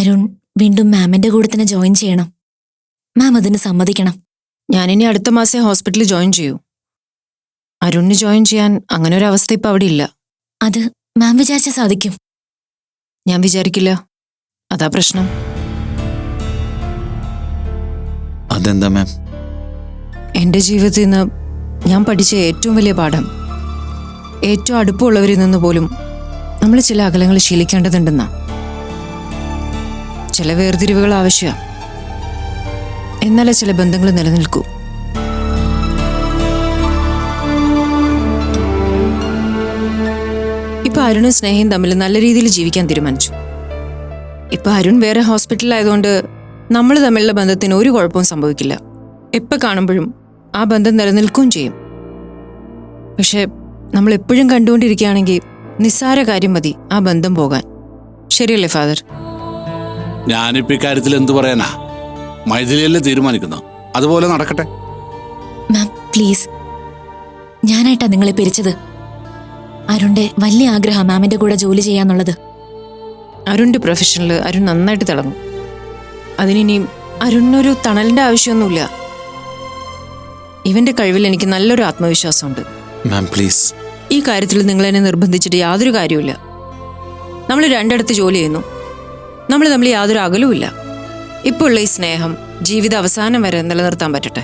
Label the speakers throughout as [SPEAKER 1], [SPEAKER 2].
[SPEAKER 1] അരുൺ വീണ്ടും മാമിന്റെ കൂടെ തന്നെ ജോയിൻ ചെയ്യണം. മാം അതിന് സമ്മതിക്കണം.
[SPEAKER 2] ഇനി അടുത്ത മാസം ഹോസ്പിറ്റലിൽ ജോയിൻ ചെയ്യൂ. അരുണിന് ജോയിൻ ചെയ്യാൻ അങ്ങനെ ഒരു അവസ്ഥ ഇപ്പൊ അവിടെ ഇല്ല.
[SPEAKER 1] അത് മാം വിചാരിച്ചാൽ സാധിക്കും.
[SPEAKER 2] ഞാൻ വിചാരിക്കില്ല. അതാ പ്രശ്നം.
[SPEAKER 3] അതെന്താ മാം?
[SPEAKER 2] എന്റെ ജീവിതത്തിൽ നിന്ന് ഞാൻ പഠിച്ച ഏറ്റവും വലിയ പാഠം. ഏറ്റവും അടുപ്പമുള്ളവരിൽ നിന്ന് പോലും നമ്മൾ ചില അകലങ്ങൾ ശീലിക്കേണ്ടതുണ്ടെന്നാ. ചില വേർതിരിവുകൾ ആവശ്യമാണ് എന്നാലേ ചില ബന്ധങ്ങൾ നിലനിൽക്കൂ. ഇപ്പൊ അരുണും സ്നേഹയും തമ്മിൽ നല്ല രീതിയിൽ ജീവിക്കാൻ തീരുമാനിച്ചു. ഇപ്പൊ അരുൺ വേറെ ഹോസ്പിറ്റലായതുകൊണ്ട് നമ്മൾ തമ്മിലുള്ള ബന്ധത്തിന് ഒരു കുഴപ്പവും സംഭവിക്കില്ല. എപ്പോൾ കാണുമ്പോഴും ആ ബന്ധം നിലനിൽക്കുകയും ചെയ്യും. പക്ഷെ നമ്മൾ എപ്പോഴും കണ്ടുകൊണ്ടിരിക്കുകയാണെങ്കിൽ നിസ്സാര കാര്യം മതി ആ ബന്ധം പോകാൻ. ശരിയല്ലേ ഫാദർ?
[SPEAKER 4] ഞാനിപ്പോ ഇക്കാര്യത്തിൽ എന്തു പറയാനാ? മൈഥിലിയല്ലേ തീരുമാനിക്കുന്നു? അതുപോലെ നടക്കട്ടെ.
[SPEAKER 1] Ma'am please. ഞാനായിട്ടാ നിങ്ങളെ പിരിച്ചത്. അരുണിന്റെ വലിയ ആഗ്രഹം മാമിന്റെ കൂടെ ജോലി ചെയ്യാന്നുള്ളത്.
[SPEAKER 2] അരുണിന്റെ പ്രൊഫഷനിൽ അരുൺ നന്നായിട്ട് തിളങ്ങും. അതിനി അരുണിനൊരു തണലിന്റെ ആവശ്യമൊന്നുമില്ല. ഇവന്റെ കഴിവിൽ എനിക്ക് നല്ലൊരു ആത്മവിശ്വാസമുണ്ട്.
[SPEAKER 3] Ma'am please.
[SPEAKER 2] ഈ കാര്യത്തിൽ നിങ്ങൾ എന്നെ നിർബന്ധിച്ചിട്ട് യാതൊരു കാര്യമില്ല നമ്മൾ രണ്ടിടത്ത് ജോലി ചെയ്യുന്നു. നമ്മൾ തമ്മിൽ യാതൊരു അകലുമില്ല ഇപ്പോൾ ഉള്ള ഈ സ്നേഹം ജീവിത അവസാനം വരെ നിലനിർത്താൻ പറ്റട്ടെ.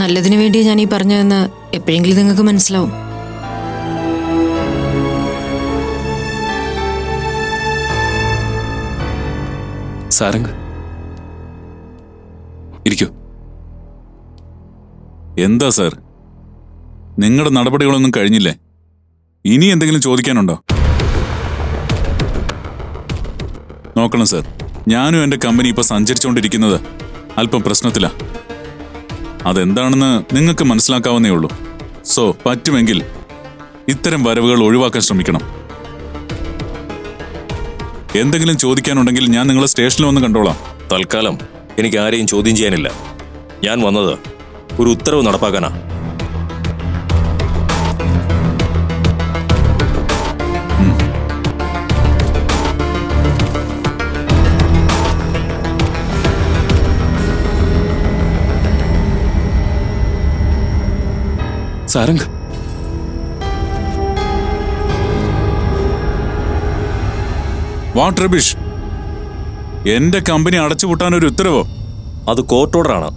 [SPEAKER 2] നല്ലതിനു വേണ്ടി ഞാൻ ഈ പറഞ്ഞതെന്ന് എപ്പോഴെങ്കിലും നിങ്ങൾക്ക് മനസ്സിലാവും.
[SPEAKER 5] എന്താ സാർ? നിങ്ങളുടെ നടപടികളൊന്നും കഴിഞ്ഞില്ലേ? ഇനി എന്തെങ്കിലും ചോദിക്കാനുണ്ടോ? നോക്കണം സർ. ഞാനും എന്റെ കമ്പനി ഇപ്പൊ സഞ്ചരിച്ചുകൊണ്ടിരിക്കുന്നത് അല്പം പ്രശ്നത്തിലാ. അതെന്താണെന്ന് നിങ്ങൾക്ക് മനസ്സിലാക്കാവുന്നേ ഉള്ളൂ. സോ പറ്റുമെങ്കിൽ ഇത്തരം വരവുകൾ ഒഴിവാക്കാൻ ശ്രമിക്കണം. എന്തെങ്കിലും ചോദിക്കാനുണ്ടെങ്കിൽ ഞാൻ നിങ്ങളെ സ്റ്റേഷനിൽ വന്ന് കണ്ടോളാം.
[SPEAKER 6] തൽക്കാലം എനിക്ക് ആരെയും ചോദ്യം ചെയ്യാനില്ല. ഞാൻ വന്നത് ഒരു ഉത്തരവ് നടപ്പാക്കാനാ.
[SPEAKER 5] Sarang what rubbish? എന്റെ കമ്പനി അടച്ചുപൂട്ടാൻ ഒരു ഉത്തരവോ?
[SPEAKER 6] അത് കോർട്ട് ഓർഡറാണ്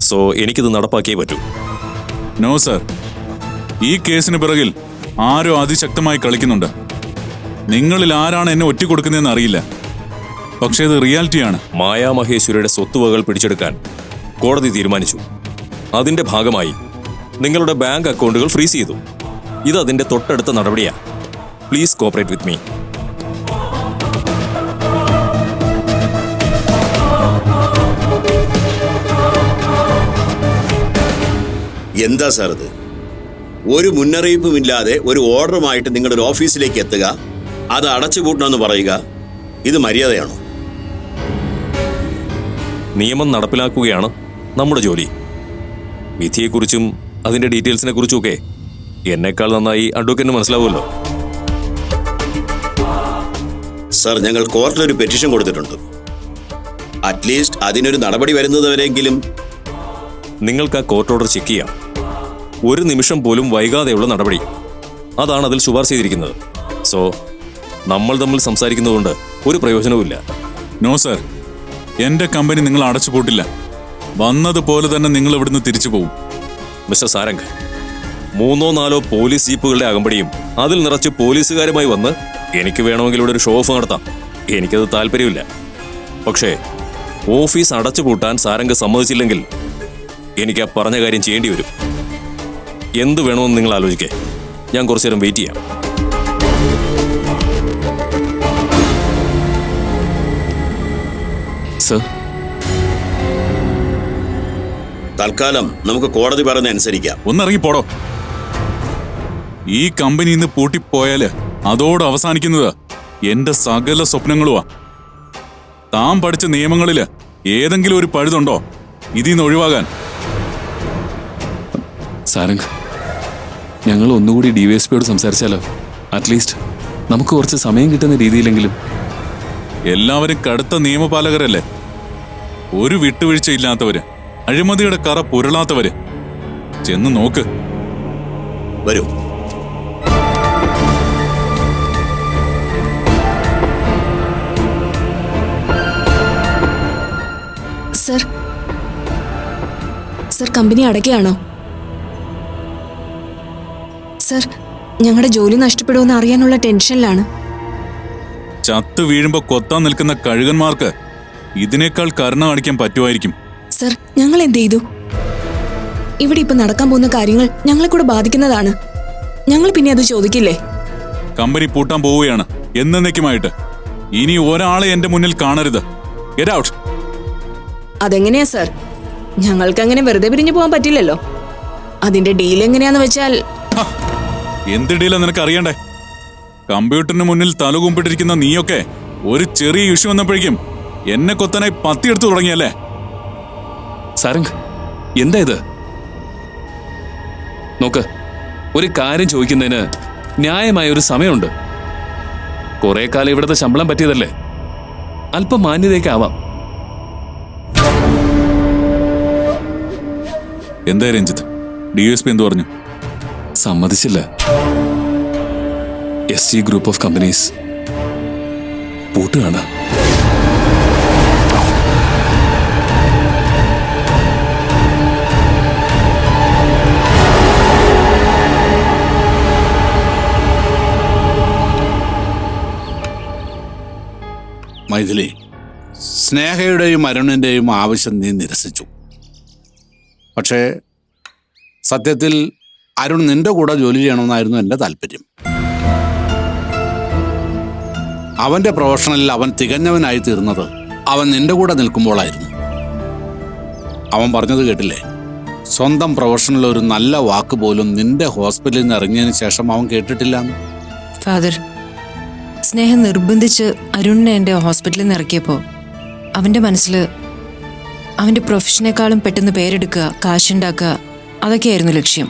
[SPEAKER 6] സോ എനിക്കിത് നടപ്പാക്കിയേ പറ്റൂ.
[SPEAKER 5] നോ സർ ഈ കേസിന് പിറകിൽ ആരോ അതിശക്തമായി കളിക്കുന്നുണ്ട്. നിങ്ങളിൽ ആരാണ് എന്നെ ഒറ്റിക്കൊടുക്കുന്നതെന്ന് അറിയില്ല. പക്ഷേ ഇത് റിയാലിറ്റിയാണ്.
[SPEAKER 6] മായാമഹേശ്വരിയുടെ സ്വത്തുവകകൾ പിടിച്ചെടുക്കാൻ കോടതി തീരുമാനിച്ചു. അതിന്റെ ഭാഗമായി നിങ്ങളുടെ ബാങ്ക് അക്കൗണ്ടുകൾ ഫ്രീസ് ചെയ്തു. ഇത് അതിന്റെ തൊട്ടടുത്ത നടപടിയാണ് പ്ലീസ് കോപ്പറേറ്റ് വിത്ത് മീ
[SPEAKER 7] എന്താ സാർ ഇത്? ഒരു മുന്നറിയിപ്പുമില്ലാതെ ഒരു ഓർഡറുമായിട്ട് നിങ്ങളുടെ ഓഫീസിലേക്ക് എത്തുക അത് അടച്ചുപൂട്ടണമെന്ന് പറയുക ഇത് മര്യാദയാണോ?
[SPEAKER 6] നിയമം നടപ്പിലാക്കുകയാണ് നമ്മുടെ ജോലി. വിധിയെക്കുറിച്ചും അതിന്റെ ഡീറ്റെയിൽസിനെ കുറിച്ചുമൊക്കെ എന്നെക്കാൾ നന്നായി അഡ്വക്കേറ്റിന് മനസ്സിലാവുമല്ലോ.
[SPEAKER 7] സർ ഞങ്ങൾ കോർട്ടിൽ ഒരു പെറ്റീഷൻ കൊടുത്തിട്ടുണ്ട്. അറ്റ്ലീസ്റ്റ് അതിനൊരു നടപടി വരുന്നതുവരെങ്കിലും
[SPEAKER 6] നിങ്ങൾക്ക് ആ കോർട്ട് ഓർഡർ ചെക്ക് ചെയ്യാം. ഒരു നിമിഷം പോലും വൈകാതെയുള്ള നടപടി. അതാണ് അതിൽ ശുപാർശ ചെയ്തിരിക്കുന്നത്. സോ നമ്മൾ തമ്മിൽ സംസാരിക്കുന്നതുകൊണ്ട് ഒരു പ്രയോജനവുമില്ല
[SPEAKER 5] നോ സർ എന്റെ കമ്പനി നിങ്ങൾ അടച്ചുപൂട്ടില്ല. വന്നതുപോലെ തന്നെ നിങ്ങൾ ഇവിടുന്ന് തിരിച്ചു പോകും
[SPEAKER 6] മിസ്റ്റർ സാരംഗ് മൂന്നോ നാലോ പോലീസ് ജീപ്പുകളുടെ അകമ്പടിയും അതിൽ നിറച്ച് പോലീസുകാരുമായി വന്ന് എനിക്ക് വേണമെങ്കിൽ ഇവിടെ ഒരു ഷോ ഓഫ് നടത്താം. എനിക്കത് താല്പര്യമില്ല. പക്ഷേ ഓഫീസ് അടച്ചുപൂട്ടാൻ സാരംഗ് സമ്മതിച്ചില്ലെങ്കിൽ എനിക്ക് ആ പറഞ്ഞ കാര്യം ചെയ്യേണ്ടി വരും. എന്ത് വേണമെന്ന് നിങ്ങൾ ആലോചിക്കേ. ഞാൻ കുറച്ചു നേരം വെയിറ്റ് ചെയ്യാം.
[SPEAKER 7] തൽക്കാലം നമുക്ക് കോടതി പറഞ്ഞ അനുസരിക്കാം.
[SPEAKER 5] ഒന്നിറങ്ങി പോടോ ഈ കമ്പനി ഇന്ന് പൂട്ടിപ്പോയാൽ അതോട് അവസാനിക്കുന്നത് എന്റെ സകല സ്വപ്നങ്ങളുമാ താൻ പഠിച്ച നിയമങ്ങളിൽ ഏതെങ്കിലും ഒരു പഴുതുണ്ടോ ഇതിൽ നിന്ന് ഒഴിവാകാൻ?
[SPEAKER 8] സാരംഗ് ഞങ്ങൾ ഒന്നുകൂടി ഡി വൈ എസ് പിയോട് സംസാരിച്ചാലോ? അറ്റ്ലീസ്റ്റ് നമുക്ക് കുറച്ച് സമയം കിട്ടുന്ന രീതിയിലെങ്കിലും.
[SPEAKER 5] എല്ലാവരും കടുത്ത നിയമപാലകരല്ലേ? ഒരു വിട്ടുവീഴ്ചയില്ലാത്തവര്. അഴിമതിയുടെ കറ പുരളാത്തവര്. ചെന്ന് നോക്ക്.
[SPEAKER 7] വരൂ.
[SPEAKER 9] സർ. സർ കമ്പനി അടയ്ക്കുകയാണോ? സർ ഞങ്ങളുടെ ജോലി നഷ്ടപ്പെടുമെന്ന് അറിയാനുള്ള ടെൻഷനിലാണ്.
[SPEAKER 5] ചത്തു വീഴുമ്പോ കൊത്താൻ നിൽക്കുന്ന കഴുകന്മാർക്ക് ഇതിനേക്കാൾ കരുണ കാണിക്കാൻ പറ്റുമായിരിക്കും.
[SPEAKER 9] സർ ഞങ്ങൾ എന്ത് ചെയ്തു? ഇവിടെ ഇപ്പൊ നടക്കാൻ പോകുന്ന കാര്യങ്ങൾ ഞങ്ങളെ കൂടെ ബാധിക്കുന്നതാണ്. ഞങ്ങൾ പിന്നെ അത് ചോദിക്കില്ലേ?
[SPEAKER 5] കമ്പനി പൂട്ടാൻ പോവുകയാണ്. എന്നേക്കുമായിട്ട് ഇനി ഒരാളെ എന്റെ മുന്നിൽ കാണരുത്. ഗെറ്റ് ഔട്ട്
[SPEAKER 9] അതെങ്ങനെയാ സർ? ഞങ്ങൾക്ക് അങ്ങനെ വെറുതെ പിരിഞ്ഞു പോകാൻ പറ്റില്ലല്ലോ. അതിന്റെ ഡീൽ എങ്ങനെയാന്ന് വെച്ചാൽ
[SPEAKER 5] എന്ത് ഡീലാ നിനക്ക് അറിയണ്ടേ? കമ്പ്യൂട്ടറിന് മുന്നിൽ തലകുമ്പിട്ടിരിക്കുന്ന നീയൊക്കെ ഒരു ചെറിയ ഇഷ്യൂ വന്നപ്പോഴേക്കും എന്നെ കൊത്താനായി പത്തിയെടുത്തു തുടങ്ങിയല്ലേ?
[SPEAKER 8] സാരംഗ് എന്താ ഇത്? നോക്ക് ഒരു കാര്യം ചോദിക്കുന്നതിന് ന്യായമായ ഒരു സമയമുണ്ട്. കുറെ കാലം ഇവിടുത്തെ ശമ്പളം പറ്റിയതല്ലേ? അല്പം മാന്യതയൊക്കെ ആവാം
[SPEAKER 5] എന്താ രഞ്ജിത്ത്? ഡി എസ് പി എന്ത് പറഞ്ഞു?
[SPEAKER 8] സമ്മതിച്ചില്ല. S C group of companies പൂട്ടുകയാണ്.
[SPEAKER 4] Mythili സ്നേഹയുടെയും അരുണിന്റെയും ആവശ്യം നീ നിരസിച്ചു. പക്ഷേ സത്യത്തിൽ അരുൺ നിന്റെ കൂടെ ജോലി ചെയ്യണമെന്നായിരുന്നു എന്റെ താല്പര്യം. അവന്റെ പ്രൊഫഷണലിൽ അവൻ തികഞ്ഞവനായി തീർന്നത് അവൻ നിന്റെ കൂടെ നിൽക്കുമ്പോളായിരുന്നു. അവൻ പറഞ്ഞത് കേട്ടില്ലേ? സ്വന്തം പ്രൊഫഷണൽ ഒരു നല്ല വാക്ക് പോലും നിന്റെ ഹോസ്പിറ്റലിൽ നിന്ന് ഇറങ്ങിയതിന് ശേഷം അവൻ കേട്ടിട്ടില്ല
[SPEAKER 2] ഫാദർ സ്നേഹം നിർബന്ധിച്ച് അരുണിനെ എന്റെ ഹോസ്പിറ്റലിൽ നിന്ന് ഇറക്കിയപ്പോൾ അവന്റെ മനസ്സിൽ അവന്റെ പ്രൊഫഷനേക്കാളും പെട്ടെന്ന് പേരെടുക്കുക കാശുണ്ടാക്കുക അതൊക്കെയായിരുന്നു ലക്ഷ്യം.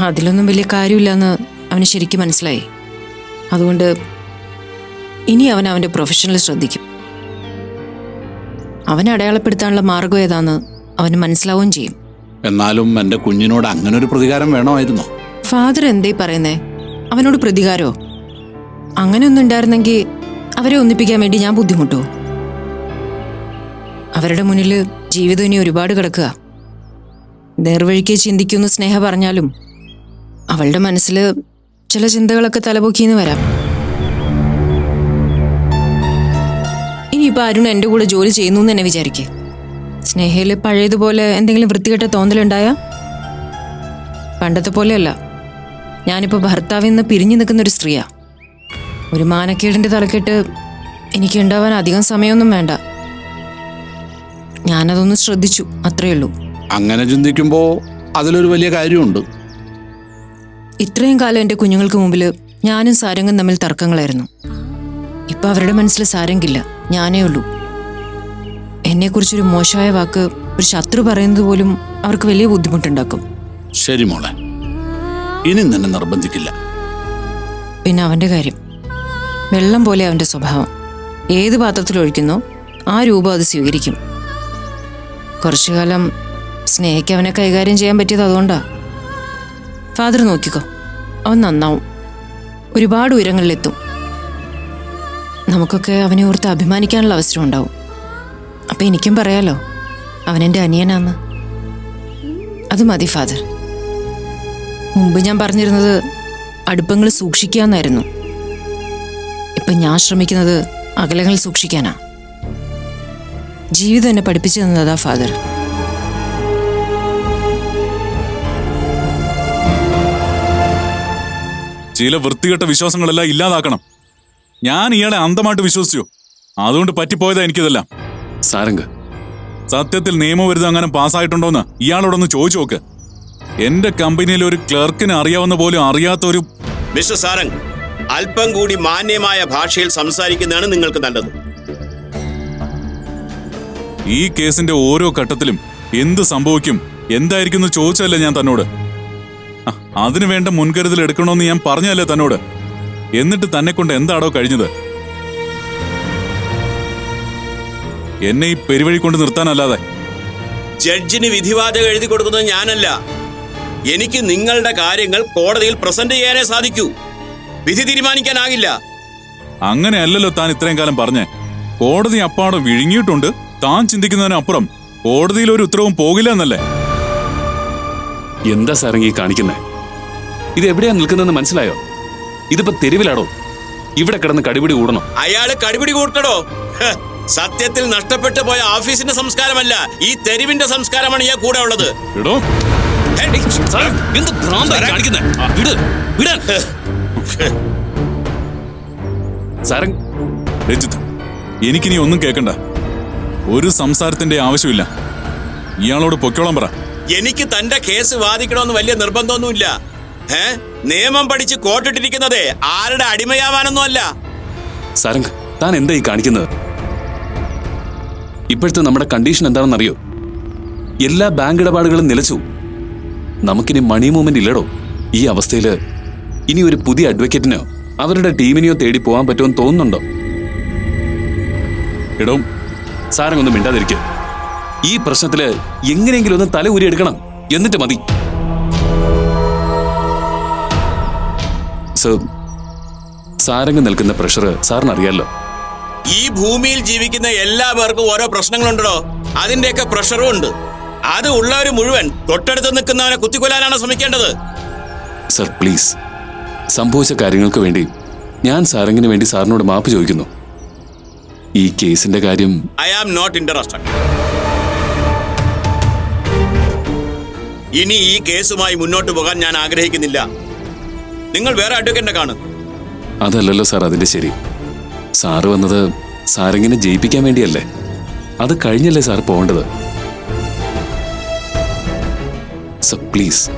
[SPEAKER 2] അതിലൊന്നും വലിയ കാര്യമില്ലെന്ന് അവന് ശരിക്കും മനസ്സിലായി. അതുകൊണ്ട് ഇനി അവൻ അവന്റെ പ്രൊഫഷനിൽ ശ്രദ്ധിക്കും. അവനെ അടയാളപ്പെടുത്താനുള്ള മാർഗം ഏതാന്ന് അവന് മനസ്സിലാവുകയും ചെയ്യും.
[SPEAKER 4] എന്നാലും എന്റെ കുഞ്ഞിനോട് അങ്ങനെ ഒരു പ്രതികാരം വേണമായിരുന്നു.
[SPEAKER 2] ഫാദർ എന്തേ പറയുന്നേ? അവനോട് പ്രതികാരോ? അങ്ങനെയൊന്നും ഉണ്ടായിരുന്നെങ്കിൽ അവരെ ഒന്നിപ്പിക്കാൻ വേണ്ടി ഞാൻ ബുദ്ധിമുട്ടോ. അവരുടെ മുന്നിൽ ജീവിതം ഇനി ഒരുപാട് കിടക്കുക. നേർവഴിക്ക് ചിന്തിക്കുന്നു സ്നേഹ പറഞ്ഞാലും അവളുടെ മനസ്സിൽ ചില ചിന്തകളൊക്കെ തലപൊക്കിന്ന് വരാം. ഇനിയിപ്പോൾ അരുൺ എന്റെ കൂടെ ജോലി ചെയ്യുന്നു എന്ന് തന്നെ വിചാരിക്കേ. സ്നേഹയിൽ പഴയതുപോലെ എന്തെങ്കിലും വൃത്തികെട്ട തോന്നലുണ്ടായാ? പണ്ടത്തെ പോലെയല്ല. ഞാനിപ്പോൾ ഭർത്താവിൽ നിന്ന് പിരിഞ്ഞു നിൽക്കുന്ന ഒരു സ്ത്രീയാ. ഒരു മാനക്കേടിന്റെ തലക്കെട്ട് എനിക്ക് ഉണ്ടാവാൻ അധികം സമയമൊന്നും വേണ്ട. ഞാനതൊന്ന് ശ്രദ്ധിച്ചു അത്രേ ഉള്ളൂ.
[SPEAKER 4] അങ്ങനെ ചിന്തിക്കുമ്പോൾ അതിലൊരു വലിയ കാര്യമുണ്ട്.
[SPEAKER 2] ഇത്രയും കാലം എന്റെ കുഞ്ഞുങ്ങൾക്ക് മുമ്പിൽ ഞാനും സാരംഗും തമ്മിൽ തർക്കങ്ങളായിരുന്നു. ഇപ്പൊ അവരുടെ മനസ്സിൽ സാരംഗില്ല ഞാനേ ഉള്ളൂ. എന്നെക്കുറിച്ചൊരു മോശമായ വാക്ക് ഒരു ശത്രു പറയുന്നത് പോലും അവർക്ക് വലിയ ബുദ്ധിമുട്ടുണ്ടാക്കും.
[SPEAKER 4] ശരി മോളെ ഇനി നിന്നെ നിർബന്ധിക്കില്ല.
[SPEAKER 2] പിന്നെ അവന്റെ കാര്യം. വെള്ളം പോലെ അവന്റെ സ്വഭാവം. ഏത് പാത്രത്തിൽ ഒഴിക്കുന്നോ ആ രൂപം അത് സ്വീകരിക്കും. കുറച്ചു കാലം സ്നേഹയ്ക്ക് അവനെ കൈകാര്യം ചെയ്യാൻ പറ്റിയത് അതുകൊണ്ടാ. ഫാദർ നോക്കിക്കോ അവൻ നന്നാവും. ഒരുപാട് ഉയരങ്ങളിലെത്തും. നമുക്കൊക്കെ അവനെ ഓർത്ത് അഭിമാനിക്കാനുള്ള അവസരം ഉണ്ടാവും. അപ്പൊ എനിക്കും പറയാലോ അവൻ എന്റെ അനിയനാന്ന്. അത് മതി ഫാദർ. മുമ്പ് ഞാൻ പറഞ്ഞിരുന്നത് അടുപ്പങ്ങൾ സൂക്ഷിക്കാന്നായിരുന്നു. ഇപ്പൊ ഞാൻ ശ്രമിക്കുന്നത് അകലങ്ങൾ സൂക്ഷിക്കാനാ. ജീവിതം എന്നെ പഠിപ്പിച്ചു തന്നതാ ഫാദർ.
[SPEAKER 5] ചില വൃത്തികെട്ട വിശ്വാസങ്ങളെല്ലാം ഇല്ലാതാക്കണം. ഞാൻ ഇയാളെ അന്ധമായിട്ട് വിശ്വസിച്ചു. അതുകൊണ്ട് പറ്റിപ്പോയതാ എനിക്കിതെല്ലാം.
[SPEAKER 8] സാരംഗ്.
[SPEAKER 5] സത്യത്തിൽ നിയമവിരുദ്ധം അങ്ങനെ പാസ്സായിട്ടുണ്ടോന്ന് ഇയാളോടൊന്ന് ചോദിച്ചു നോക്ക്. എന്റെ കമ്പനിയിൽ ഒരു ക്ലർക്കിന് അറിയാവുന്ന പോലും അറിയാത്ത ഒരു
[SPEAKER 7] മിസ്റ്റർ സാരംഗ് അല്പം കൂടി മാന്യമായ ഭാഷയിൽ സംസാരിക്കുന്നതാണ് നിങ്ങൾക്ക് നല്ലത്.
[SPEAKER 5] ഈ കേസിന്റെ ഓരോ ഘട്ടത്തിലും എന്ത് സംഭവിക്കും എന്തായിരിക്കും എന്ന് ചോദിച്ചല്ലേ ഞാൻ തന്നോട്? അതിനു വേണ്ട മുൻകരുതൽ എടുക്കണമെന്ന് ഞാൻ പറഞ്ഞല്ലേ തന്നോട്? എന്നിട്ട് തന്നെ കൊണ്ട് എന്താടോ കഴിഞ്ഞത്? എന്നെ ഈ പെരുവഴി കൊണ്ട് നിർത്താനല്ലാതെ.
[SPEAKER 7] ജഡ്ജിന് വിധിവാചകം എഴുതി കൊടുക്കുന്നത് ഞാനല്ല. എനിക്ക് നിങ്ങളുടെ കാര്യങ്ങൾ കോടതിയിൽ പ്രസന്റ് ചെയ്യാനേ സാധിക്കൂ. വിധി തീരുമാനിക്കാനാകില്ല.
[SPEAKER 5] അങ്ങനെയല്ലല്ലോ താൻ ഇത്രയും കാലം പറഞ്ഞേ. കോടതി അപ്പാടം വിഴുങ്ങിയിട്ടുണ്ട്. താൻ ചിന്തിക്കുന്നതിനപ്പുറം കോടതിയിൽ ഒരു ഉത്തരവും പോകില്ല എന്നല്ലേ?
[SPEAKER 8] എന്താ സാറങ്ങി കാണിക്കുന്നേ? ഇത് എവിടെയാ നിൽക്കുന്നതെന്ന് മനസ്സിലായോ? ഇതിപ്പോ തെരുവിലാടോ? ഇവിടെ കിടന്ന് കടിപിടി കൂടണം?
[SPEAKER 7] അയാൾ കടിപിടി കൂട്ടടോ സത്യത്തിൽ നഷ്ടപ്പെട്ടു പോയ ഓഫീസിന്റെ സംസ്കാരമല്ല ഈ തെരുവിന്റെ സംസ്കാരമാണ് ഇയാൾ കൂടെ ഉള്ളത്.
[SPEAKER 8] എന്ത് കാണിക്കുന്നെ? സാരംഗ്
[SPEAKER 5] രഞ്ജിത്ത് എനിക്കിനി ഒന്നും കേൾക്കണ്ട ഒരു സംസാരത്തിന്റെ ആവശ്യമില്ല. ഇയാളോട് പൊക്കോളം പറ.
[SPEAKER 7] എനിക്ക് തന്റെ കേസ് വാദിക്കണമെന്ന് വലിയ നിർബന്ധമൊന്നുമില്ല. ഏ നിയമം പഠിച്ച് കോട്ടിട്ടിരിക്കുന്നതേ ആരുടെ അടിമയാവാനൊന്നും അല്ല.
[SPEAKER 8] സാരംഗ് താൻ എന്താ ഈ കാണിക്കുന്നത്? ഇപ്പോഴത്തെ നമ്മുടെ കണ്ടീഷൻ എന്താണെന്നറിയോ? എല്ലാ ബാങ്ക് ഇടപാടുകളും നിലച്ചു. നമുക്കിനി മണി മൂവ്മെന്റ് ഇല്ലടോ? ഈ അവസ്ഥയിൽ ഇനി ഒരു പുതിയ അഡ്വക്കേറ്റിനോ അവരുടെ ടീമിനെയോ തേടി പോകാൻ പറ്റുമെന്ന് തോന്നുന്നുണ്ടോ? എടോ സാരംഗ് ഒന്നും മിണ്ടാതിരിക്കുക ഈ പ്രശ്നത്തിൽ എങ്ങനെയെങ്കിലും ഒന്ന് തല ഊരിയെടുക്കണം എന്നിട്ട് മതി. സർ സാരംഗ് നിൽക്കുന്ന പ്രഷർ സാറിന് അറിയാലോ
[SPEAKER 7] ഈ ഭൂമിയിൽ ജീവിക്കുന്ന എല്ലാ പേർക്കും ഓരോ പ്രശ്നങ്ങളുണ്ടോ അതിന്റെയൊക്കെ പ്രഷറും ഉണ്ട്. അത് ഉള്ളവര് മുഴുവൻ തൊട്ടടുത്ത് നിൽക്കുന്നവനെ കുത്തിക്കൊല്ലാനാണ് ശ്രമിക്കേണ്ടത്?
[SPEAKER 8] Sir please. സംഭവിച്ച കാര്യങ്ങൾക്ക് വേണ്ടി ഞാൻ സാറിങ്ങിന് വേണ്ടി സാറിനോട് മാപ്പ് ചോദിക്കുന്നു. ഈ കേസിന്റെ കാര്യം
[SPEAKER 7] ഐ ആം നോട്ട് ഇൻട്രസ്റ്റഡ് ഇനി ഈ കേസുമായി മുന്നോട്ട് പോകാൻ ഞാൻ ആഗ്രഹിക്കുന്നില്ല. നിങ്ങൾ വേറെ അഡ്വക്കേറ്റിനെ കാണും.
[SPEAKER 8] അതല്ലല്ലോ സാർ അതിന്റെ ശരി. സാറ് വന്നത് സാറിങ്ങിനെ ജയിപ്പിക്കാൻ വേണ്ടിയല്ലേ? അത് കഴിഞ്ഞല്ലേ സാർ പോകേണ്ടത്? പ്ലീസ്.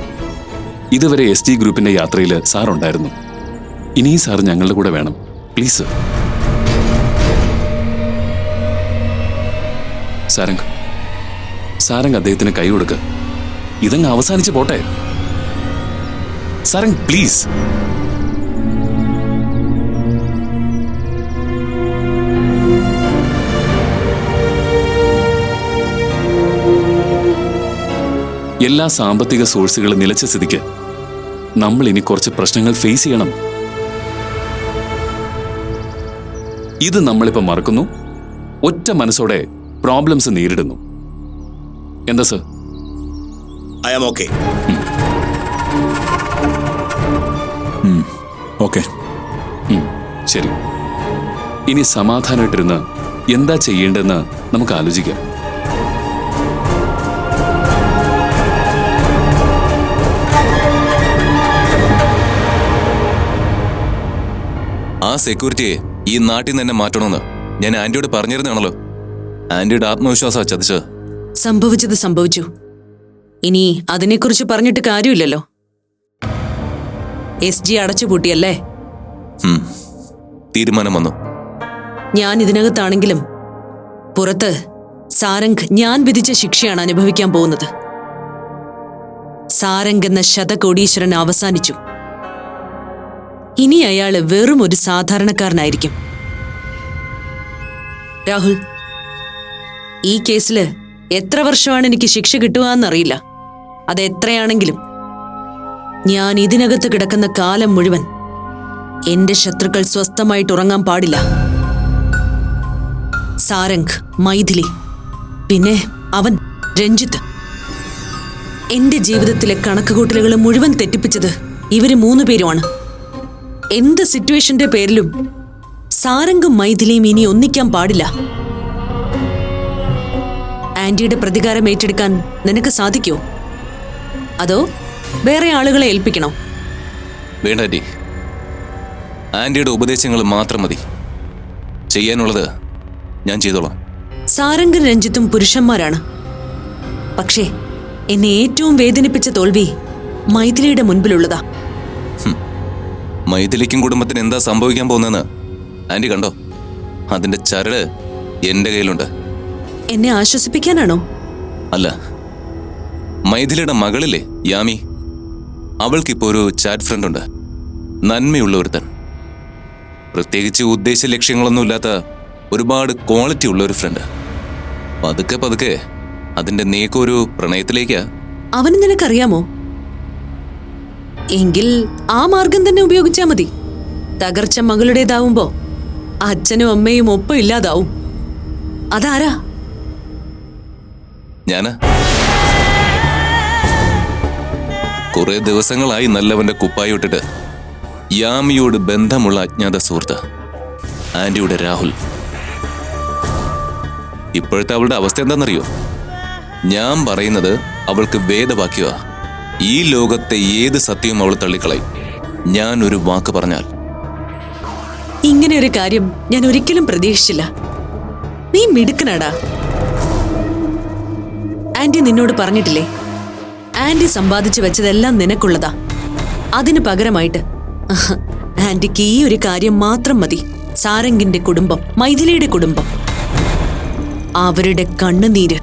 [SPEAKER 8] ഇതുവരെ എസ് ടി ഗ്രൂപ്പിന്റെ യാത്രയിൽ സാർ ഉണ്ടായിരുന്നു ഇനിയും സാർ ഞങ്ങളുടെ കൂടെ വേണം. പ്ലീസ് സാരംഗ്. സാരംഗ് അദ്ദേഹത്തിന് കൈ കൊടുക്ക. ഇതങ്ങ് അവസാനിച്ച് പോട്ടെ. സാരംഗ് പ്ലീസ് എല്ലാ സാമ്പത്തിക സോഴ്സുകളും നിലച്ച സ്ഥിതിക്ക് നമ്മൾ ഇനി കുറച്ച് പ്രശ്നങ്ങൾ ഫേസ് ചെയ്യണം. ഇത് നമ്മളിപ്പോ മറക്കുന്നു. ഒറ്റ മനസ്സോടെ പ്രോബ്ലംസ് നേരിടുന്നു. എന്താ sir
[SPEAKER 7] I am okay
[SPEAKER 5] okay
[SPEAKER 8] ശരി. ഇനി സമാധാനമായിട്ടിരുന്ന് എന്താ ചെയ്യേണ്ടതെന്ന് നമുക്ക് ആലോചിക്കാം.
[SPEAKER 10] ആ സെക്യൂരിറ്റിയെ ഈ നാട്ടിൽ നിന്ന് എന്നെ മാറ്റണമെന്ന് ഞാൻ ആന്റിയോട് പറഞ്ഞിരുന്നാണല്ലോ ആന്റിയുടെ ആത്മവിശ്വാസം ചതിച്ചത്.
[SPEAKER 11] സംഭവിച്ചത് സംഭവിച്ചു. ഇനി അതിനെക്കുറിച്ച് പറഞ്ഞിട്ട് കാര്യമില്ലല്ലോ. എസ് ജി അടച്ചുപൂട്ടിയല്ലേ.
[SPEAKER 10] തീരുമാനം വന്നു.
[SPEAKER 11] ഞാൻ ഇതിനകത്താണെങ്കിലും പുറത്ത് സാരംഗ് ഞാൻ വിധിച്ച ശിക്ഷയാണ് അനുഭവിക്കാൻ പോകുന്നത്. സാരംഗ് എന്ന ശതകോടീശ്വരൻ അവസാനിച്ചു. ഇനി അയാൾ വെറും ഒരു സാധാരണക്കാരനായിരിക്കും. രാഹുൽ ഈ കേസിൽ എത്ര വർഷമാണ് എനിക്ക് ശിക്ഷ കിട്ടുക എന്നറിയില്ല അത് എത്രയാണെങ്കിലും ഞാൻ ഇതിനകത്ത് കിടക്കുന്ന കാലം മുഴുവൻ എന്റെ ശത്രുക്കൾ സ്വസ്ഥമായിട്ട് ഉറങ്ങാൻ പാടില്ല. സാരംഗ് മൈഥിലി പിന്നെ അവൻ രഞ്ജിത്ത്. എന്റെ ജീവിതത്തിലെ കണക്കുകൂട്ടലുകൾ മുഴുവൻ തെറ്റിപ്പിച്ചത് ഇവർ മൂന്നു പേരുമാണ് എന്ത് സിറ്റുവേഷന്റെ പേരിലും സാരംഗും മൈഥിലിയും ഇനി ഒന്നിക്കാൻ പാടില്ല. ആന്റിയുടെ പ്രതികാരം ഏറ്റെടുക്കാൻ നിനക്ക് സാധിക്കോ? അതോ വേറെ ആളുകളെ ഏൽപ്പിക്കണോ?
[SPEAKER 10] വേണ്ട ആന്റി. ആന്റിയുടെ ഉപദേശങ്ങൾ മാത്രം മതി. ചെയ്യാനുള്ളത് ഞാൻ ചെയ്തോളാം.
[SPEAKER 11] സാരംഗൻ രഞ്ജിത്തും പുരുഷന്മാരാണ്. പക്ഷേ എന്നെ ഏറ്റവും വേദനിപ്പിച്ച തോൽവി മൈഥിലിയുടെ മുൻപിലുള്ളതാ.
[SPEAKER 10] മൈഥിലിക്കും കുടുംബത്തിന് എന്താ സംഭവിക്കാൻ പോകുന്നതെന്ന്? ആന്റി കണ്ടോ? അതിന്റെ ചരട് എന്റെ കയ്യിലുണ്ട്.
[SPEAKER 11] എന്നെ ആശ്വസിപ്പിക്കാനാണോ?
[SPEAKER 10] അല്ല. മൈഥിലിയുടെ മകളില്ലേ യാമി? അവൾക്കിപ്പോ ഒരു ചാറ്റ് ഫ്രണ്ട് ഉണ്ട്. നന്മയുള്ള ഒരുത്തൻ. പ്രത്യേകിച്ച് ഉദ്ദേശ ലക്ഷ്യങ്ങളൊന്നും ഇല്ലാത്ത ഒരുപാട് ക്വാളിറ്റി ഉള്ള ഒരു ഫ്രണ്ട് പതുക്കെ പതുക്കെ അതിന്റെ നീക്കം ഒരു പ്രണയത്തിലേക്കാ.
[SPEAKER 11] അവന് നിനക്കറിയാമോ? എങ്കിൽ ആ മാർഗം തന്നെ ഉപയോഗിച്ചാ മതി. തകർച്ച മകളുടേതാവുമ്പോ അച്ഛനും അമ്മയും ഒപ്പം ഇല്ലാതാവും. അതാരാ?
[SPEAKER 10] ഞാനാ. കുറെ ദിവസങ്ങളായി നല്ലവന്റെ കുപ്പായി ഇട്ടിട്ട് യാമിയോട് ബന്ധമുള്ള അജ്ഞാത സുഹൃത്ത് ആന്റിയുടെ രാഹുൽ. ഇപ്പോഴത്തെ അവളുടെ അവസ്ഥ എന്താണെന്നറിയോ? ഞാൻ പറയുന്നത് അവൾക്ക് വേദവാക്യമാ ഈ ലോകത്തെ ഏത് സത്യവും അവൾ തള്ളിക്കളയും. ഞാൻ ഒരു വാക്ക് പറഞ്ഞാൽ.
[SPEAKER 11] ഇങ്ങനെ ഒരു കാര്യം ഞാൻ ഒരിക്കലും പ്രതീക്ഷിച്ചില്ല. നീ മിടുക്കനാടാ. ആന്റി നിന്നോട് പറഞ്ഞിട്ടില്ലേ? ആന്റി സമ്പാദിച്ചു വെച്ചതെല്ലാം നിനക്കുള്ളതാ. അതിന് പകരമായിട്ട് ആന്റിക്ക് ഈ ഒരു കാര്യം മാത്രം മതി. സാരംഗിന്റെ കുടുംബം മൈഥിലിയുടെ കുടുംബം. അവരുടെ കണ്ണുനീര്.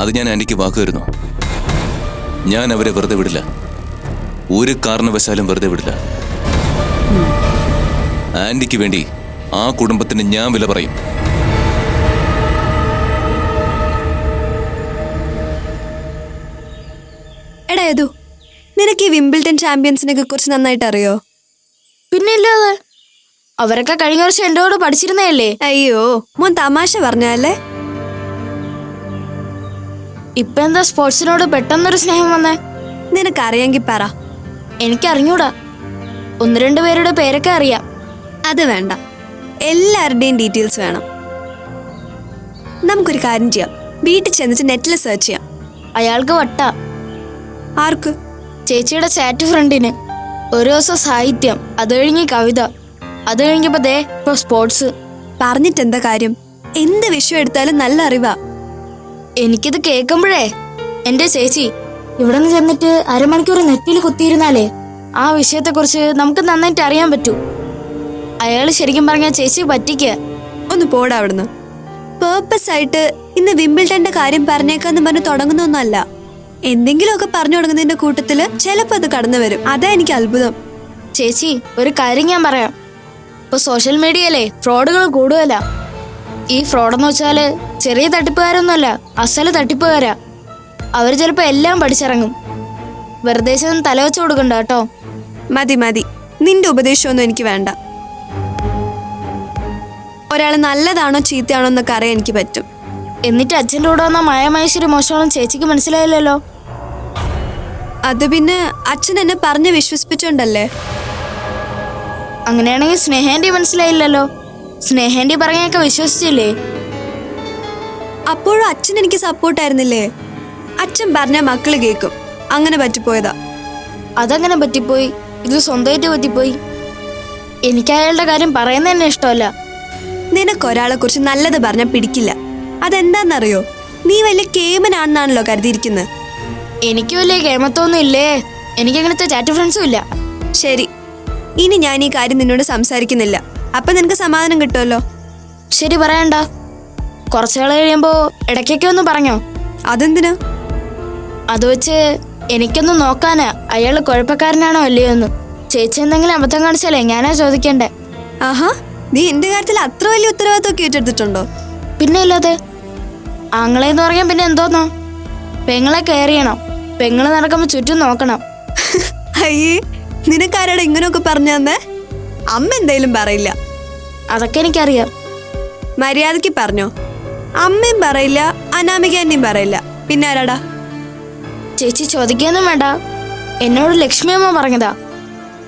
[SPEAKER 10] അത് ഞാൻ ആന്റിക്ക് വാക്ക് തരുന്നു ഞാൻ അവരെ വെറുതെ വിടില്ല. ഒരു കാരണവശാലും വെറുതെ വിടില്ല. ആന്റിക്ക് വേണ്ടി ആ കുടുംബത്തിന് ഞാൻ വില പറയും.
[SPEAKER 12] എടാ നിനക്ക് ഈ വിംബിൾട്ടൺ ചാമ്പ്യൻസിനെ കുറിച്ച് നന്നായിട്ട് അറിയോ?
[SPEAKER 13] പിന്നെ ഇല്ലാതെ അവരൊക്കെ കഴിഞ്ഞ വർഷം എന്റെ കൂടെ പഠിച്ചിരുന്നതല്ലേ?
[SPEAKER 12] അയ്യോ മോൻ തമാശ പറഞ്ഞല്ലേ
[SPEAKER 13] ഇപ്പൊ എന്താ സ്പോർട്സിനോട് പെട്ടെന്നൊരു സ്നേഹം വന്നേ?
[SPEAKER 12] നിനക്കറിയെങ്കിൽ പറ.
[SPEAKER 13] എനിക്കറിഞ്ഞൂടാ. ഒന്ന് രണ്ട് പേരുടെ പേരൊക്കെ അറിയാം.
[SPEAKER 12] അത് വേണ്ട. എല്ലാവരുടെയും ഡീറ്റെയിൽസ് വേണം. നമുക്കൊരു കാര്യം ചെയ്യാം. വീട്ടിൽ ചെന്നിട്ട് നെറ്റിൽ സെർച്ച് ചെയ്യാം.
[SPEAKER 13] അയാൾക്ക് വട്ട.
[SPEAKER 12] ആർക്ക്?
[SPEAKER 13] ചേച്ചിയുടെ ചാറ്റ് ഫ്രണ്ടിന്. ഒരു ദിവസം സാഹിത്യം അത് കഴിഞ്ഞ് കവിത. അത് കഴിഞ്ഞപ്പോ ദേ ഇപ്പൊ സ്പോർട്സ്.
[SPEAKER 12] പറഞ്ഞിട്ട് എന്താ കാര്യം? എന്ത് വിഷയം എടുത്താലും നല്ല അറിവാ.
[SPEAKER 13] എനിക്കിത് കേൾക്കുമ്പോഴേ എന്റെ ചേച്ചി ഇവിടെ നിന്ന് ചെന്നിട്ട് അരമണിക്കൂർ നെറ്റിൽ കുത്തിയിരുന്നാലേ ആ വിഷയത്തെക്കുറിച്ച് നമുക്ക് നന്നായിട്ട് അറിയാൻ പറ്റൂ. അയാൾ ശരിക്കും പറഞ്ഞ ചേച്ചി പറ്റിക്ക.
[SPEAKER 12] ഒന്ന് പോടാ അവിടുന്ന്. പേർപ്പസ് ആയിട്ട് ഇന്ന് വിമ്പിൾട്ടന്റെ കാര്യം പറഞ്ഞേക്കാന്ന് പറഞ്ഞ് തുടങ്ങുന്നൊന്നല്ല എന്തെങ്കിലുമൊക്കെ പറഞ്ഞു തുടങ്ങുന്നതിന്റെ കൂട്ടത്തിൽ ചിലപ്പോ അത് കടന്നു വരും. അതാ എനിക്ക് അത്ഭുതം.
[SPEAKER 13] ചേച്ചി ഒരു കാര്യം ഞാൻ പറയാം. ഇപ്പൊ സോഷ്യൽ മീഡിയയിലെ ഫ്രോഡുകൾ കൂടുതലാ. ഈ ഫ്രോഡെന്ന് വെച്ചാൽ ചെറിയ തട്ടിപ്പുകാരൊന്നുമല്ല അസല തട്ടിപ്പുകാരാ. അവർ ചിലപ്പോ എല്ലാം പഠിച്ചിറങ്ങും. വെറുതെ ചെന്ന് തല വെച്ച് കൊടുക്കണ്ട കേട്ടോ.
[SPEAKER 12] മതി മതി. നിന്റെ ഉപദേശമൊന്നും എനിക്ക് വേണ്ട. ഒരാൾ നല്ലതാണോ ചീത്തയാണോ എന്നൊക്കെ അറിയാൻ എനിക്ക് പറ്റും.
[SPEAKER 13] എന്നിട്ട് അച്ഛന്റെ കൂടെ വന്ന മായമഹേശ്വരി മോശമാണെന്ന് ചേച്ചിക്ക് മനസ്സിലായില്ലല്ലോ?
[SPEAKER 12] അത് പിന്നെ അച്ഛൻ എന്നെ പറഞ്ഞ് വിശ്വസിപ്പിച്ചോണ്ടല്ലേ?
[SPEAKER 13] അങ്ങനെയാണെങ്കിൽ സ്നേഹേന്റെ മനസ്സിലായില്ലല്ലോ. സ്നേഹേന്റെ പറഞ്ഞൊക്കെ വിശ്വസിച്ചില്ലേ?
[SPEAKER 12] അപ്പോഴും അച്ഛൻ എനിക്ക് സപ്പോർട്ടായിരുന്നില്ലേ അച്ഛൻ പറഞ്ഞ മക്കൾ കേൾക്കും അങ്ങനെ പറ്റിപ്പോയതാ.
[SPEAKER 13] അതങ്ങനെ പറ്റിപ്പോയി. ഇത് സ്വന്തമായിട്ട് പറ്റിപ്പോയി. എനിക്ക് അയാളുടെ കാര്യം പറയുന്നത് തന്നെ ഇഷ്ടമല്ല.
[SPEAKER 12] നിനക്കൊരാളെ കുറിച്ച് നല്ലത് പറഞ്ഞാൽ പിടിക്കില്ല. അതെന്താന്നറിയോ? നീ വലിയ കേമനാണെന്നാണല്ലോ കരുതിയിരിക്കുന്നത്
[SPEAKER 13] എനിക്ക് വലിയ കേമത്തൊന്നും ഇല്ലേ? എനിക്ക് അങ്ങനത്തെ ചാറ്റ് ഫ്രണ്ട്സും ഇല്ല.
[SPEAKER 12] ശരി. ഇനി ഞാൻ ഈ കാര്യം നിന്നോട് സംസാരിക്കുന്നില്ല. അപ്പൊ നിനക്ക് സമാധാനം കിട്ടുമല്ലോ?
[SPEAKER 13] ശരി പറയണ്ട. കുറച്ചുനാൾ കഴിയുമ്പോ ഇടയ്ക്കൊക്കെ ഒന്ന് പറഞ്ഞോ.
[SPEAKER 12] അതെന്തിനാ?
[SPEAKER 13] അത് വെച്ച് എനിക്കൊന്ന് നോക്കാനാ. അയാൾ കുഴപ്പക്കാരനാണോ അല്ലയോ എന്ന്. ചേച്ചി എന്തെങ്കിലും അബദ്ധം കാണിച്ചാലേ ഞാനാ ചോദിക്കണ്ടേ.
[SPEAKER 12] ആഹാ നീ എന്റെ കാര്യത്തിൽ അത്ര വലിയ ഉത്തരവാദിത്വമൊക്കെ ഏറ്റെടുത്തിട്ടുണ്ടോ?
[SPEAKER 13] പിന്നെ ഇല്ലാതെ ആങ്ങളെന്ന് പറയാൻ പിന്നെ എന്തോന്നോ? പെങ്ങളെ കയറിയണം. പെങ്ങൾ നടക്കുമ്പോ ചുറ്റും നോക്കണം.
[SPEAKER 12] അയ്യേ നിനക്കാരോട് ഇങ്ങനെയൊക്കെ പറഞ്ഞു തന്നേ അമ്മ എന്തായാലും പറയില്ല.
[SPEAKER 13] അതൊക്കെ എനിക്കറിയാം.
[SPEAKER 12] മര്യാദയ്ക്ക് പറഞ്ഞോ. അമ്മയും പറയില്ല അനാമിക എന്നെയും പറയില്ല. പിന്നെ ആരാടാ?
[SPEAKER 13] ചേച്ചി ചോദിക്കാനും വേണ്ട. എന്നോട് ലക്ഷ്മി അമ്മ പറഞ്ഞതാ.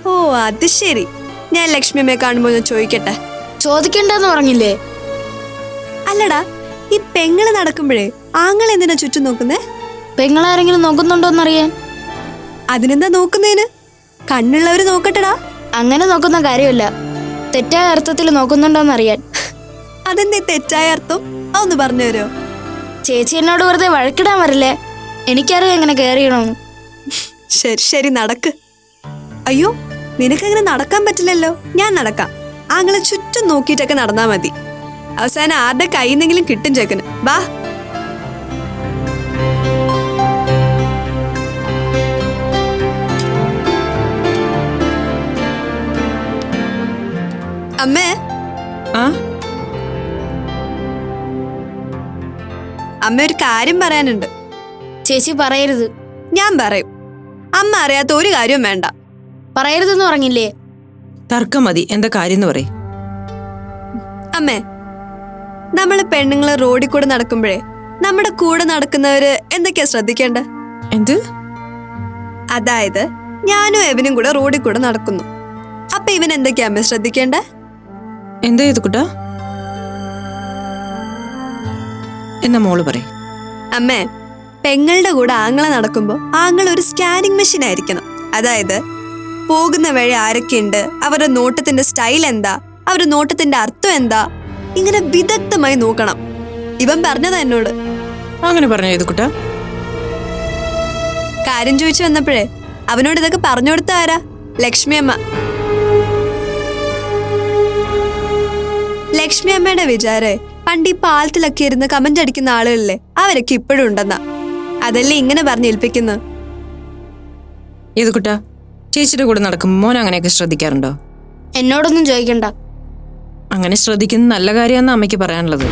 [SPEAKER 12] ഓ അത് ശരി. ഞാൻ ലക്ഷ്മി അമ്മയെ കാണുമ്പോൾ ഒന്ന് ചോദിക്കട്ടെ?
[SPEAKER 13] ചോദിക്കണ്ടെന്ന് പറഞ്ഞില്ലേ?
[SPEAKER 12] അല്ലടാ ഈ പെങ്ങൾ നടക്കുമ്പോഴേ ആങ്ങൾ എന്തിനാ ചുറ്റും നോക്കുന്നേ?
[SPEAKER 13] പെങ്ങളാരെങ്കിലും നോക്കുന്നുണ്ടോന്നറിയാൻ
[SPEAKER 12] അതിനെന്താ നോക്കുന്നതിന് കണ്ണുള്ളവര് നോക്കട്ടെടാ.
[SPEAKER 13] അങ്ങനെ നോക്കുന്ന കാര്യമല്ല. തെറ്റായ അർത്ഥത്തിൽ നോക്കുന്നുണ്ടോന്നറിയാൻ
[SPEAKER 12] അതെന്തേ തെറ്റായ അർത്ഥം? അതൊന്ന് പറഞ്ഞു തരുമോ?
[SPEAKER 13] ചേച്ചി എന്നോട് വെറുതെ വഴക്കിടാൻ വരില്ലേ? എനിക്കറിയാം എങ്ങനെ കയറിയണോന്ന്
[SPEAKER 12] ശരി ശരി നടക്ക്. അയ്യോ നിനക്കങ്ങനെ നടക്കാൻ പറ്റില്ലല്ലോ. ഞാൻ നടക്കാം. ആങ്ങളെ ചുറ്റും നോക്കിയിട്ടൊക്കെ നടന്നാ മതി. അവസാനം ആരുടെ കയ്യിൽ നിന്നെങ്കിലും കിട്ടും ചേക്കന്. വാ. അമ്മേ.
[SPEAKER 2] ആ?
[SPEAKER 12] അമ്മ ഒരു കാര്യം പറയാനുണ്ട്.
[SPEAKER 13] ചേച്ചി പറയരുത്.
[SPEAKER 12] ഞാൻ പറയും. അമ്മ അറിയാത്ത ഒരു കാര്യവും വേണ്ട.
[SPEAKER 13] പറയരുതെന്ന് പറഞ്ഞില്ലേ?
[SPEAKER 2] തർക്കം മതി. എന്താ കാര്യം എന്ന് പറയും.
[SPEAKER 12] അമ്മേ നമ്മൾ പെണ്ണുങ്ങൾ റോഡിൽ കൂടെ നടക്കുമ്പോഴേ നമ്മുടെ കൂടെ നടക്കുന്നവര് എന്തൊക്കെയാ ശ്രദ്ധിക്കേണ്ടത്?
[SPEAKER 2] എന്ത്?
[SPEAKER 12] അതായത് ഞാനും എവനും കൂടെ റോഡിൽ കൂടെ നടക്കുന്നു. അപ്പൊ ഇവൻ എന്തൊക്കെയാ അമ്മ ശ്രദ്ധിക്കേണ്ടേ
[SPEAKER 2] എന്താ ചെയ്തു കുട്ടാ? എന്നാ മോൾ പറയും.
[SPEAKER 12] അമ്മേ പെങ്ങളുടെ കൂടെ ആങ്ങളെ നടക്കുമ്പോൾ ആങ്ങൾ ഒരു സ്കാനിങ് മെഷീൻ ആയിരിക്കണം. അതായത് പോകുന്ന വഴി ആരൊക്കെയുണ്ട് അവരുടെ നോട്ടത്തിന്റെ സ്റ്റൈൽ എന്താ അവരുടെ നോട്ടത്തിന്റെ അർത്ഥം എന്താ ഇങ്ങനെ വിദഗ്ധമായി നോക്കണം. ഇവൻ പറഞ്ഞതാ എന്നോട്.
[SPEAKER 2] അങ്ങനെ പറഞ്ഞു ഇത് കുട്ടാ
[SPEAKER 12] കാര്യം ചോദിച്ചു വന്നപ്പോഴേ അവനോട് ഇതൊക്കെ പറഞ്ഞു കൊടുത്ത ആരാ? ലക്ഷ്മി അമ്മ. ലക്ഷ്മി അമ്മയുടെ വിചാരേ പണ്ട് ഈ പാലത്തിലൊക്കെ ഇരുന്ന് കമന്റ് അടിക്കുന്ന ആളുകളില്ലേ? അവരൊക്കെ ഇപ്പോഴും ഉണ്ടെന്നാ. അതല്ലേ ഇങ്ങനെ പറഞ്ഞേൽപ്പിക്കുന്നത്
[SPEAKER 2] ഇത് കുട്ടാ ചേച്ചിയുടെ കൂടെ നടക്കുമ്പോൾ മോൻ അങ്ങനെയൊക്കെ ശ്രദ്ധിക്കാറുണ്ടോ?
[SPEAKER 13] എന്നോടൊന്നും ചോദിക്കണ്ട.
[SPEAKER 2] അങ്ങനെ ശ്രദ്ധിക്കുന്ന നല്ല കാര്യമെന്ന് അമ്മയ്ക്ക് പറയാനുള്ളത്.